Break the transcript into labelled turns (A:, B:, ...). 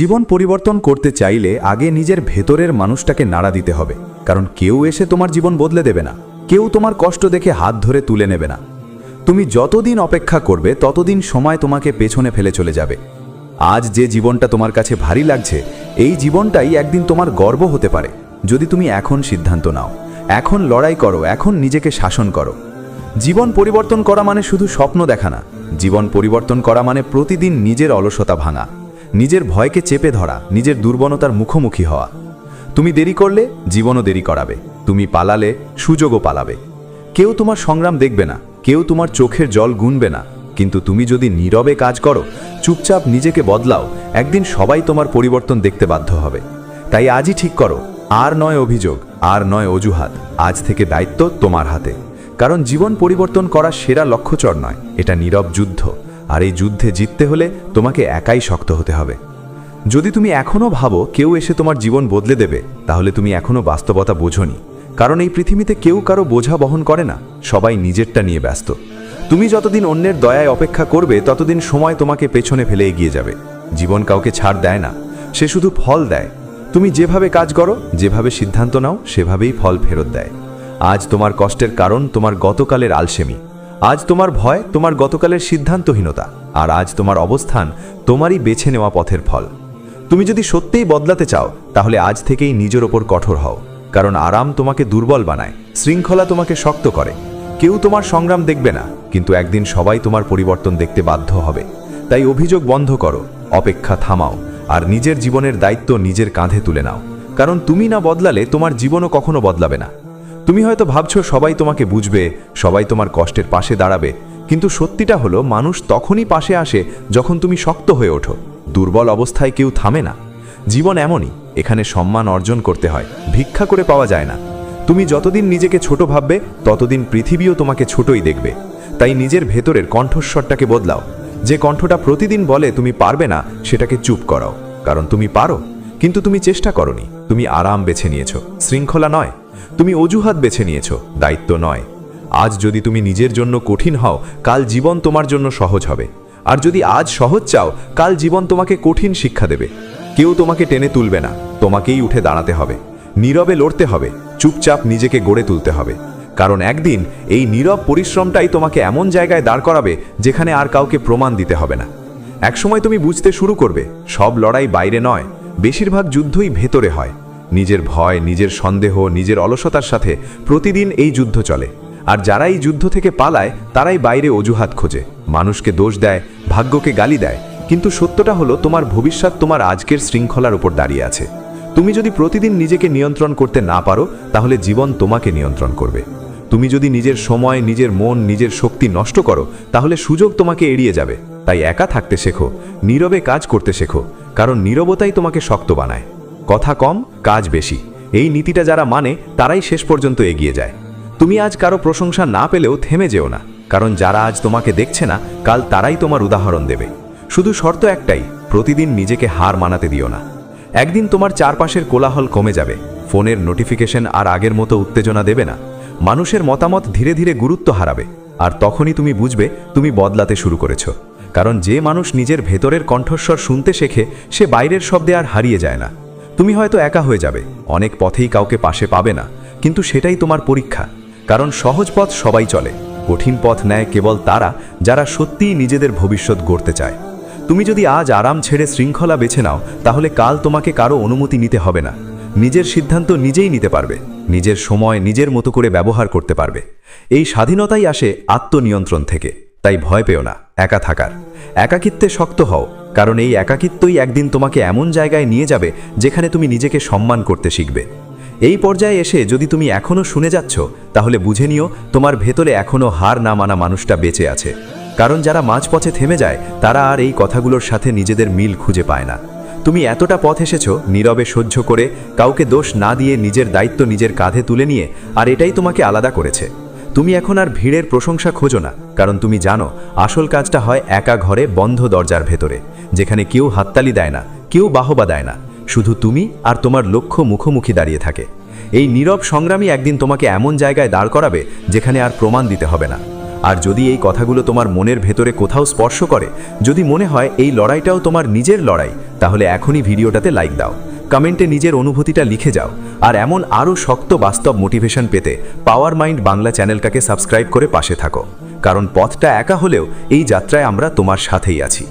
A: জীবন পরিবর্তন করতে চাইলে আগে নিজের ভেতরের মানুষটাকে নাড়া দিতে হবে। কারণ কেউ এসে তোমার জীবন বদলে দেবে না। কেউ তোমার কষ্ট দেখে হাত ধরে তুলে নেবে না। তুমি যতদিন অপেক্ষা করবে, ততদিন সময় তোমাকে পেছনে ফেলে চলে যাবে। আজ যে জীবনটা তোমার কাছে ভারী লাগছে, এই জীবনটাই একদিন তোমার গর্ব হতে পারে। যদি তুমি এখন সিদ্ধান্ত নাও, এখন লড়াই করো, এখন নিজেকে শাসন করো। জীবন পরিবর্তন করা মানে শুধু স্বপ্ন দেখা না। জীবন পরিবর্তন করা মানে প্রতিদিন নিজের অলসতা ভাঙা। নিজের ভয়কে চেপে ধরা, নিজের দুর্বলতার মুখোমুখি হওয়া। তুমি দেরি করলে জীবনও দেরি করাবে। তুমি পালালে সুযোগও পালাবে। কেউ তোমার সংগ্রাম দেখবে না, কেউ তোমার চোখের জল গুনবে না। কিন্তু তুমি যদি নীরবে কাজ করো, চুপচাপ নিজেকে বদলাও, একদিন সবাই তোমার পরিবর্তন দেখতে বাধ্য হবে। তাই আজই ঠিক করো, আর নয় অভিযোগ, আর নয় অজুহাত, আজ থেকে দায়িত্ব তোমার হাতে। কারণ জীবন পরিবর্তন করা সেরা লক্ষ্যচর নয়, এটা নীরব যুদ্ধ। আর এই যুদ্ধে জিততে হলে তোমাকে একাই শক্ত হতে হবে। যদি তুমি এখনও ভাবো কেউ এসে তোমার জীবন বদলে দেবে, তাহলে তুমি এখনও বাস্তবতা বোঝনি। কারণ এই পৃথিবীতে কেউ কারও বোঝা বহন করে না, সবাই নিজেরটা নিয়ে ব্যস্ত। তুমি যতদিন অন্যের দয়ায় অপেক্ষা করবে, ততদিন সময় তোমাকে পেছনে ফেলে এগিয়ে যাবে। জীবন কাউকে ছাড় দেয় না, সে শুধু ফল দেয়। তুমি যেভাবে কাজ করো, যেভাবে সিদ্ধান্ত নাও, সেভাবেই ফল ফেরত দেয়। আজ তোমার কষ্টের কারণ তোমার গতকালের আলসেমি। আজ তোমার ভয়, তোমার গতকালের সিদ্ধান্তহীনতা, আর আজ তোমার অবস্থান তোমারই বেছে নেওয়া পথের ফল। তুমি যদি সত্যিই বদলাতে চাও, তাহলে আজ থেকেই নিজের ওপর কঠোর হও, কারণ আরাম তোমাকে দুর্বল বানায়, শৃঙ্খলা তোমাকে শক্ত করে। কেউ তোমার সংগ্রাম দেখবে না, কিন্তু একদিন সবাই তোমার পরিবর্তন দেখতে বাধ্য হবে। তাই অভিযোগ বন্ধ করো, অপেক্ষা থামাও, আর নিজের জীবনের দায়িত্ব নিজের কাঁধে তুলে নাও। কারণ তুমি না বদলালে তোমার জীবনও কখনো বদলাবে না। তুমি হয়তো ভাবছ সবাই তোমাকে বুঝবে, সবাই তোমার কষ্টের পাশে দাঁড়াবে, কিন্তু সত্যিটা হলো মানুষ তখনই পাশে আসে যখন তুমি শক্ত হয়ে ওঠো। দুর্বল অবস্থায় কেউ থামে না। জীবন এমনই, এখানে সম্মান অর্জন করতে হয়, ভিক্ষা করে পাওয়া যায় না। তুমি যতদিন নিজেকে ছোট ভাববে, ততদিন পৃথিবীও তোমাকে ছোটই দেখবে। তাই নিজের ভেতরের কণ্ঠস্বরটাকে বদলাও। যে কণ্ঠটা প্রতিদিন বলে তুমি পারবে না, সেটাকে চুপ করাও। কারণ তুমি পারো, কিন্তু তুমি চেষ্টা করনি। তুমি আরাম বেছে নিয়েছো। শৃঙ্খলা নয় তুমি অজুহাত বেছে নিয়েছো, দায়িত্ব নয়। আজ যদি তুমি নিজের জন্য কঠিন হও, কাল জীবন তোমার জন্য সহজ হবে। আর যদি আজ সহজ চাও, কাল জীবন তোমাকে কঠিন শিক্ষা দেবে। কেউ তোমাকে টেনে তুলবে না, তোমাকেই উঠে দাঁড়াতে হবে। নীরবে লড়তে হবে, চুপচাপ নিজেকে গড়ে তুলতে হবে। কারণ একদিন এই নীরব পরিশ্রমটাই তোমাকে এমন জায়গায় দাঁড় করাবে, যেখানে আর কাউকে প্রমাণ দিতে হবে না। একসময় তুমি বুঝতে শুরু করবে, সব লড়াই বাইরে নয়, বেশিরভাগ যুদ্ধই ভেতরে হয়। নিজের ভয়, নিজের সন্দেহ, নিজের অলসতার সাথে প্রতিদিন এই যুদ্ধ চলে। আর যারা এই যুদ্ধ থেকে পালায়, তারাই বাইরে অজুহাত খোঁজে। মানুষকে দোষ দেয়, ভাগ্যকে গালি দেয়। কিন্তু সত্যটা হলো, তোমার ভবিষ্যৎ তোমার আজকের শৃঙ্খলার উপর দাঁড়িয়ে আছে। তুমি যদি প্রতিদিন নিজেকে নিয়ন্ত্রণ করতে না পারো, তাহলে জীবন তোমাকে নিয়ন্ত্রণ করবে। তুমি যদি নিজের সময়, নিজের মন, নিজের শক্তি নষ্ট করো, তাহলে সুযোগ তোমাকে এড়িয়ে যাবে। তাই একা থাকতে শেখো, নীরবে কাজ করতে শেখো, কারণ নীরবতাই তোমাকে শক্ত বানায়। কথা কম, কাজ বেশি। এই নীতিটা যারা মানে তারাই শেষ পর্যন্ত এগিয়ে যায়। তুমি আজ কারও প্রশংসা না পেলেও থেমে যেও না, কারণ যারা আজ তোমাকে দেখছে না, কাল তারাই তোমার উদাহরণ দেবে। শুধু শর্ত একটাই, প্রতিদিন নিজেকে হার মানাতে দিও না। একদিন তোমার চারপাশের কোলাহল কমে যাবে, ফোনের নোটিফিকেশন আর আগের মতো উত্তেজনা দেবে না। মানুষের মতামত ধীরে ধীরে গুরুত্ব হারাবে, আর তখনই তুমি বুঝবে, তুমি বদলাতে শুরু করেছ। কারণ যে মানুষ নিজের ভেতরের কণ্ঠস্বর শুনতে শেখে, সে বাইরের শব্দে আর হারিয়ে যায় না। তুমি হয়তো একা হয়ে যাবে, অনেক পথেই কাউকে পাশে পাবে না, কিন্তু সেটাই তোমার পরীক্ষা, কারণ সহজ পথ সবাই চলে, কঠিন পথ নেয় কেবল তারা যারা সত্যিই নিজেদের ভবিষ্যৎ গড়তে চায়। তুমি যদি আজ আরাম ছেড়ে শৃঙ্খলা বেছে নাও, তাহলে কাল তোমাকে কারও অনুমতি নিতে হবে না, নিজের সিদ্ধান্ত নিজেই নিতে পারবে, নিজের সময় নিজের মতো করে ব্যবহার করতে পারবে। এই স্বাধীনতাই আসে আত্মনিয়ন্ত্রণ থেকে। তাই ভয় পেও না, একা থাকার। একাকিত্বে শক্ত হও, কারণ এই একাকিত্বই একদিন তোমাকে এমন জায়গায় নিয়ে যাবে যেখানে তুমি নিজেকে সম্মান করতে শিখবে। এই পর্যায়ে এসে যদি তুমি এখনও শুনে যাচ্ছ, তাহলে বুঝে নিও তোমার ভেতরে এখনও হার না মানা মানুষটা বেঁচে আছে। কারণ যারা মাঝপথে থেমে যায়, তারা আর এই কথাগুলোর সাথে নিজেদের মিল খুঁজে পায় না। তুমি এতটা পথ এসেছ, নীরবে সহ্য করে, কাউকে দোষ না দিয়ে নিজের দায়িত্ব নিজের কাঁধে তুলে নিয়ে, আর এটাই তোমাকে আলাদা করেছে। তুমি এখন আর ভিড়ের প্রশংসা খোঁজো না, কারণ তুমি জানো, আসল কাজটা হয় একা ঘরে বন্ধ দরজার ভেতরে, যেখানে কেউ হাততালি দেয় না, কেউ বাহবা দেয় না, শুধু তুমি আর তোমার লক্ষ্য মুখোমুখি দাঁড়িয়ে থাকে। এই নীরব সংগ্রামই একদিন তোমাকে এমন জায়গায় দাঁড় করাবে, যেখানে আর প্রমাণ দিতে হবে না। আর যদি এই কথাগুলো তোমার মনের ভেতরে কোথাও স্পর্শ করে, যদি মনে হয় এই লড়াইটাও তোমার নিজের লড়াই, তাহলে এখনই ভিডিওটাতে লাইক দাও। কমেন্টে নিজের অনুভূতিটা লিখে যাও। আর এমন আরও শক্ত বাস্তব মোটিভেশন পেতে পাওয়ার মাইন্ড বাংলা চ্যানেলটাকে সাবস্ক্রাইব করে পাশে থাকো। কারণ পথটা একা হলেও এই যাত্রায় আমরা তোমার সাথেই আছি।